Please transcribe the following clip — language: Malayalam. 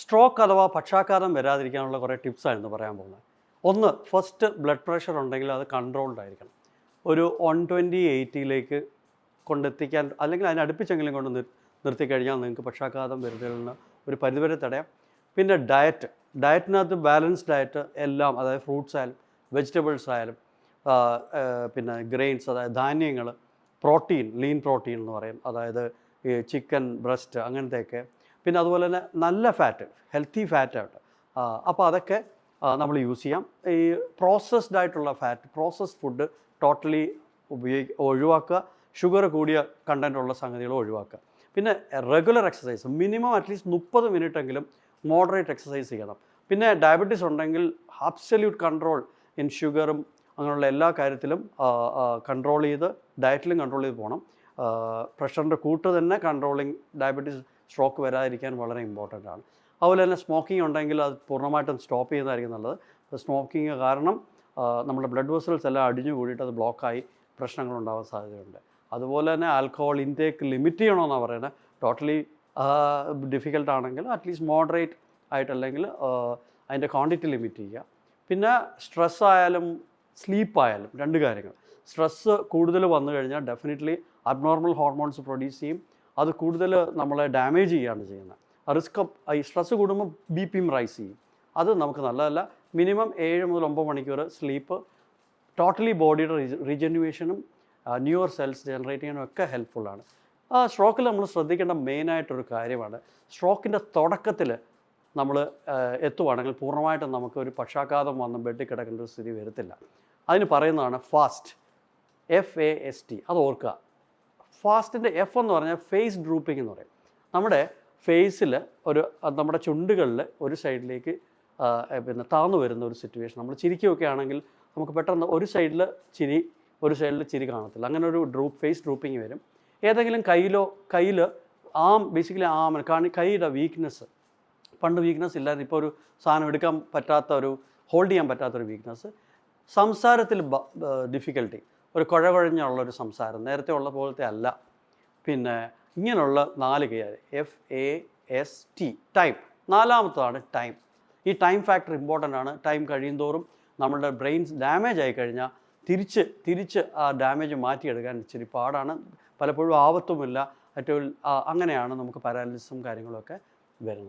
സ്ട്രോക്ക് അഥവാ പക്ഷാഘാതം വരാതിരിക്കാനുള്ള കുറേ ടിപ്സായിരുന്നു പറയാൻ പോകുന്നത്. ഒന്ന് ഫസ്റ്റ് ബ്ലഡ് പ്രഷർ ഉണ്ടെങ്കിൽ അത് കൺട്രോൾഡ് ആയിരിക്കണം. ഒരു വൺ ട്വന്റി എയ്റ്റിയിലേക്ക് കൊണ്ടെത്തിക്കാൻ അല്ലെങ്കിൽ അതിനടുപ്പിച്ചെങ്കിലും കൊണ്ട് നിർത്തി നിർത്തിക്കഴിഞ്ഞാൽ നിങ്ങൾക്ക് പക്ഷാഘാതം വരുന്നതിൽ നിന്ന് ഒരു പരിധിവരെ തടയാം. പിന്നെ ഡയറ്റ് ഡയറ്റിനകത്ത് ബാലൻസ്ഡ് ഡയറ്റ് എല്ലാം അതായത് ഫ്രൂട്ട്സ് ആയാലും വെജിറ്റബിൾസ് ആയാലും പിന്നെ ഗ്രെയിൻസ് അതായത് ധാന്യങ്ങൾ പ്രോട്ടീൻ ലീൻ പ്രോട്ടീൻ എന്ന് പറയും. അതായത് ഈ ചിക്കൻ ബ്രസ്റ്റ് അങ്ങനത്തെയൊക്കെ പിന്നെ അതുപോലെ തന്നെ നല്ല ഫാറ്റ് ഹെൽത്തി ഫാറ്റ് ആയിട്ട് അപ്പോൾ അതൊക്കെ നമ്മൾ യൂസ് ചെയ്യാം. ഈ പ്രോസസ്ഡ് ആയിട്ടുള്ള ഫാറ്റ് പ്രോസസ്ഡ് ഫുഡ് ടോട്ടലി ഉപയോഗി ഒഴിവാക്കുക ഷുഗർ കൂടിയ കണ്ടന്റ് ഉള്ള സംഗതികൾ ഒഴിവാക്കുക. പിന്നെ regular exercise minimum at least മുപ്പത് മിനിറ്റ് എങ്കിലും മോഡറേറ്റ് എക്സസൈസ് ചെയ്യണം. പിന്നെ ഡയബറ്റീസ് ഉണ്ടെങ്കിൽ അബ്സല്യൂട്ട് കൺട്രോൾ ഇൻ ഷുഗറും അങ്ങനെയുള്ള എല്ലാ കാര്യത്തിലും കൺട്രോൾ ചെയ്ത് ഡയറ്റിലും കൺട്രോൾ ചെയ്ത് പോകണം പ്രഷറിന്റെ കൂട്ട് തന്നെ കൺട്രോളിങ് ഡയബറ്റീസ് സ്ട്രോക്ക് വരാതിരിക്കാൻ വളരെ ഇമ്പോർട്ടന്റ് ആണ്. അതുപോലെ തന്നെ സ്മോക്കിംഗ് ഉണ്ടെങ്കിൽ അത് പൂർണമായിട്ടും സ്റ്റോപ്പ് ചെയ്യുന്നതായിരിക്കും നല്ലത്. സ്മോക്കിങ് കാരണം നമ്മുടെ ബ്ലഡ് വെസൽസ് എല്ലാം അടിഞ്ഞു കൂടിയിട്ട് അത് ബ്ലോക്കായി പ്രശ്നങ്ങൾ ഉണ്ടാവാൻ സാധ്യതയുണ്ട്. അതുപോലെ തന്നെ ആൽക്കഹോൾ ഇൻടേക്ക് ലിമിറ്റ് ചെയ്യണമെന്നാണ് പറയുന്നത് ടോട്ടലി ഡിഫിക്കൽട്ട് ആണെങ്കിൽ അറ്റ്ലീസ്റ്റ് മോഡറേറ്റ് ആയിട്ടല്ലെങ്കിൽ അതിന്റെ ക്വാണ്ടിറ്റി ലിമിറ്റ് ചെയ്യുക. പിന്നെ സ്ട്രെസ് ആയാലും സ്ലീപ്പ് ആയാലും രണ്ട് കാര്യങ്ങൾ. സ്ട്രെസ്സ് കൂടുതൽ വന്നു കഴിഞ്ഞാൽ ഡെഫിനറ്റ്ലി അബ്നോർമൽ ഹോർമോൺസ് പ്രൊഡ്യൂസ് ചെയ്യും. അത് കൂടുതൽ നമ്മളെ ഡാമേജ് ചെയ്യുകയാണ് ചെയ്യുന്നത്. റിസ്ക് ഈ സ്ട്രെസ് കൂടുമ്പോൾ ബി പിയും റൈസ് ചെയ്യും. അത് നമുക്ക് നല്ലതല്ല. മിനിമം ഏഴ് മുതൽ ഒമ്പത് മണിക്കൂർ സ്ലീപ്പ് ടോട്ടലി ബോഡിയുടെ റീജനുവേഷനും ന്യൂവർ സെൽസ് ജനറേറ്റ് ചെയ്യാനും ഒക്കെ ഹെൽപ്ഫുള്ളാണ് ആ സ്ട്രോക്കിൽ നമ്മൾ ശ്രദ്ധിക്കേണ്ട മെയിനായിട്ടൊരു കാര്യമാണ്. സ്ട്രോക്കിന്റെ തുടക്കത്തിൽ നമ്മൾ എത്തുവാണെങ്കിൽ പൂർണമായിട്ടും നമുക്ക് ഒരു പക്ഷാഘാതം വന്ന് ബെഡിൽ കിടക്കേണ്ട ഒരു സ്ഥിതി വരത്തില്ല. അതിന് പറയുന്നതാണ് fast F A S T അത് ഓർക്കുക. ഫാസ്റ്റിന്റെ എഫ് എന്ന് പറഞ്ഞാൽ ഫേസ് ഡ്രൂപ്പിംഗ് എന്ന് പറയും. നമ്മുടെ ഫേസിൽ ഒരു നമ്മുടെ ചുണ്ടുകളിൽ ഒരു സൈഡിലേക്ക് പിന്നെ താന്നു വരുന്ന ഒരു സിറ്റുവേഷൻ നമ്മൾ ചിരിക്കുകയൊക്കെ ആണെങ്കിൽ നമുക്ക് പെട്ടെന്ന് ഒരു സൈഡിൽ ചിരി ഒരു സൈഡിൽ ചിരി കാണത്തില്ല. അങ്ങനെ ഒരു ഡ്രൂപ്പ് ഫേസ് ഡ്രൂപ്പിംഗ് വരും. ഏതെങ്കിലും കയ്യിലോ കയ്യിൽ ആം ബേസിക്കലി ആം കാണി കൈയുടെ വീക്ക്നെസ് പണ്ട് വീക്ക്നെസ് ഇല്ലായിരുന്നു. ഇപ്പോൾ ഒരു സാധനം എടുക്കാൻ പറ്റാത്ത ഒരു ഹോൾഡ് ചെയ്യാൻ പറ്റാത്തൊരു വീക്ക്നെസ് സംസാരത്തിൽ ഡിഫിക്കൽട്ടി ഒരു കുഴ ഒരു സംസാരം. നേരത്തെ ഉള്ള പോലത്തെ അല്ല. പിന്നെ ഇങ്ങനെയുള്ള നാല് കൈ F A S T time നാലാമത്തതാണ് time ഈ ടൈം ഫാക്ടർ ഇമ്പോർട്ടന്റ് ആണ്. ടൈം കഴിയുന്തോറും നമ്മളുടെ ബ്രെയിൻസ് ഡാമേജ് ആയി കഴിഞ്ഞാൽ തിരിച്ച് തിരിച്ച് ആ ഡാമേജ് മാറ്റിയെടുക്കാൻ ഇച്ചിരി പാടാണ്. പലപ്പോഴും ആപത്തുമില്ല. ഏറ്റവും അങ്ങനെയാണ് നമുക്ക് പാരാലിസിസും കാര്യങ്ങളൊക്കെ വരുന്നത്.